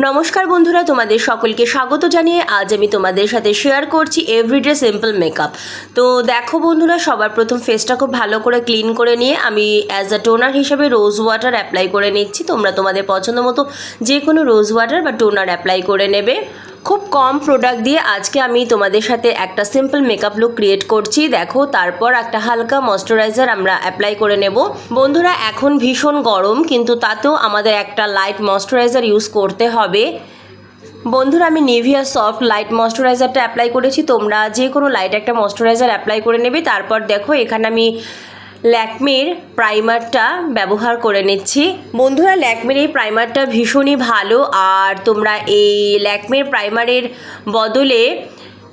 নমস্কার বন্ধুরা, তোমাদের সকলকে স্বাগত জানিয়ে আজ আমি তোমাদের সাথে শেয়ার করছি এভরিডে সিম্পল মেকআপ তো দেখো বন্ধুরা, সবার প্রথম ফেসটা খুব ভালো করে ক্লিন করে নিয়ে আমি অ্যাজ আ টোনার হিসেবে রোজ ওয়াটার অ্যাপ্লাই করে নিচ্ছি। তোমরা তোমাদের পছন্দ মতো যে কোনো রোজ ওয়াটার বা টোনার অ্যাপ্লাই করে নেবে। খুব কম প্রোডাক্ট দিয়ে আজকে আমি তোমাদের সাথে একটা সিম্পল মেকআপ লুক ক্রিয়েট করছি। দেখো, তারপর একটা হালকা ময়শ্চারাইজার আমরা অ্যাপ্লাই করে নেব। বন্ধুরা, এখন ভীষণ গরম, কিন্তু তাতেও আমাদের একটা লাইট ময়শ্চারাইজার ইউজ করতে হবে। বন্ধুরা, আমি নিভিয়া সফট লাইট ময়শ্চারাইজারটা অ্যাপ্লাই করেছি। তোমরা যে কোনো লাইট একটা ময়শ্চারাইজার অ্যাপ্লাই করে নেবে। তারপর দেখো, এখানে আমি ল্যাকমির প্রাইমারটা ব্যবহার করে নিচ্ছি। বন্ধুরা, ল্যাকমির এই প্রাইমারটা ভীষণই ভালো। আর তোমরা এই ল্যাকমির প্রাইমারের বদলে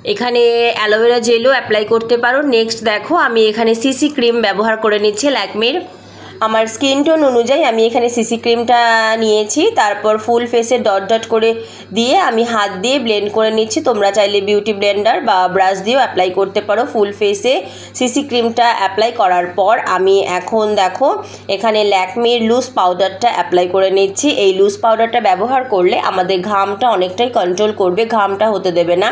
এখানে অ্যালোভেরা জেলও অ্যাপ্লাই করতে পারো। নেক্সট দেখো, আমি এখানে সিসি ক্রিম ব্যবহার করে নিচ্ছি ল্যাকমির। আমার স্কিন টোন অনুযায়ী আমি এখানে সিসি ক্রিমটা নিয়েছি, তারপর ফুল ফেসে ডট ডট করে দিয়ে আমি হাত দিয়ে ব্লেন্ড করে নিচ্ছি। তোমরা চাইলে বিউটি ব্লেন্ডার বা ব্রাশ দিয়েও অ্যাপ্লাই করতে পারো। ফুল ফেসে সিসি ক্রিমটা অ্যাপ্লাই করার পর আমি এখন দেখো, এখানে ল্যাকমির লুজ পাউডারটা অ্যাপ্লাই করে নিচ্ছি। এই লুজ পাউডারটা ব্যবহার করলে আমাদের ঘামটা অনেকটাই কন্ট্রোল করবে, ঘামটা হতে দেবে না।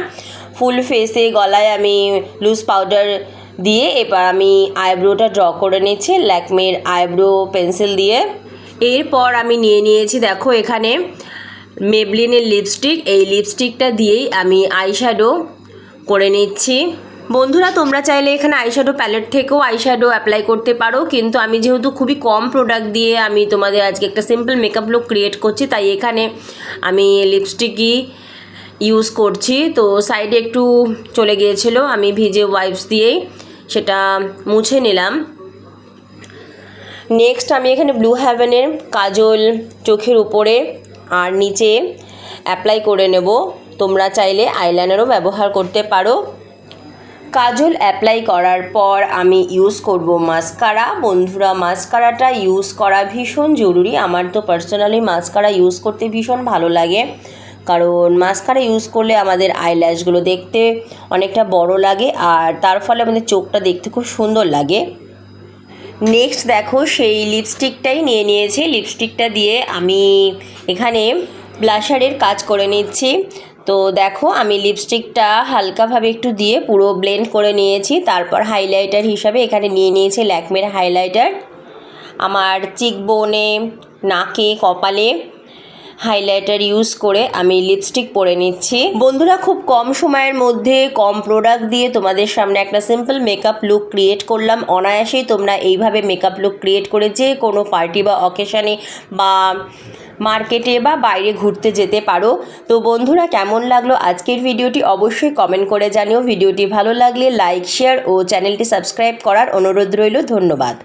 ফুল ফেসে গলায় আমি লুজ পাউডার দিয়ে এবার আমি আইব্রোটা ড্র করে নিচ্ছি, ল্যাকমের আইব্রো পেন্সিল দিয়ে। এরপর আমি নিয়ে নিয়েছি, দেখো এখানে মেবলিনের লিপস্টিক, এই লিপস্টিকটা দিয়েই আমি আইশ্যাডো করে নিচ্ছি। বন্ধুরা, তোমরা চাইলে এখানে আইশ্যাডো প্যালেট থেকেও আইশ্যাডো অ্যাপ্লাই করতে পারো, কিন্তু আমি যেহেতু খুবই কম প্রোডাক্ট দিয়ে আমি তোমাদের আজকে একটা সিম্পল মেকআপ লুক ক্রিয়েট করছি, তাই এখানে আমি লিপস্টিকই ইউজ করছি। তো সাইডে একটু চলে গিয়েছিল, আমি ভিজে ওয়াইপস দিয়েই। সেটা মুছে নিলাম। নেক্সট আমি এখানে ব্লু হ্যাভেনের কাজল চোখের উপরে আর নিচে অ্যাপ্লাই করে নেব। তোমরা চাইলে আইলাইনারও ব্যবহার করতে পারো। কাজল অ্যাপ্লাই করার পর আমি ইউজ করব মাস্কারা বন্ধুরা মাস্কারাটা ইউজ করা ভীষণ জরুরি। আমার তো পার্সোনালি মাস্কারা ইউজ করতে ভীষণ ভালো লাগে। কারণ মাস্কারা ইউজ করলে আমাদের আইল্যাশগুলো দেখতে অনেকটা বড় লাগে আর তার ফলে আমাদের চোখটা দেখতে খুব সুন্দর লাগে। নেক্সট দেখো, সেই লিপস্টিকটাই নিয়ে নিয়েছি। লিপস্টিকটা দিয়ে আমি এখানে ব্লাশারের কাজ করে নিচ্ছি। তো দেখো, আমি লিপস্টিকটা হালকাভাবে একটু দিয়ে পুরো ব্লেন্ড করে নিয়েছি। তারপর হাইলাইটার হিসাবে এখানে নিয়ে নিয়েছি ল্যাকমের হাইলাইটার আমার চিকবোনে নাকে, কপালে হাইলাইটার ইউজ করে আমি লিপস্টিক পরে নিচ্ছি। বন্ধুরা, খুব কম সময়ের মধ্যে কম প্রোডাক্ট দিয়ে তোমাদের সামনে একটা সিম্পল মেকআপ লুক ক্রিয়েট করলাম। অনায়াসেই তোমরা এইভাবে মেকআপ লুক ক্রিয়েট করে যে কোনো পার্টি বা অকেশানে বা মার্কেটে বা বাইরে ঘুরতে যেতে পারো। তো বন্ধুরা, কেমন লাগল আজকের ভিডিওটি অবশ্যই কমেন্ট করে জানিও। ভিডিওটি ভালো লাগলে লাইক শেয়ার ও চ্যানেলটি সাবস্ক্রাইব করার অনুরোধ রইল। ধন্যবাদ।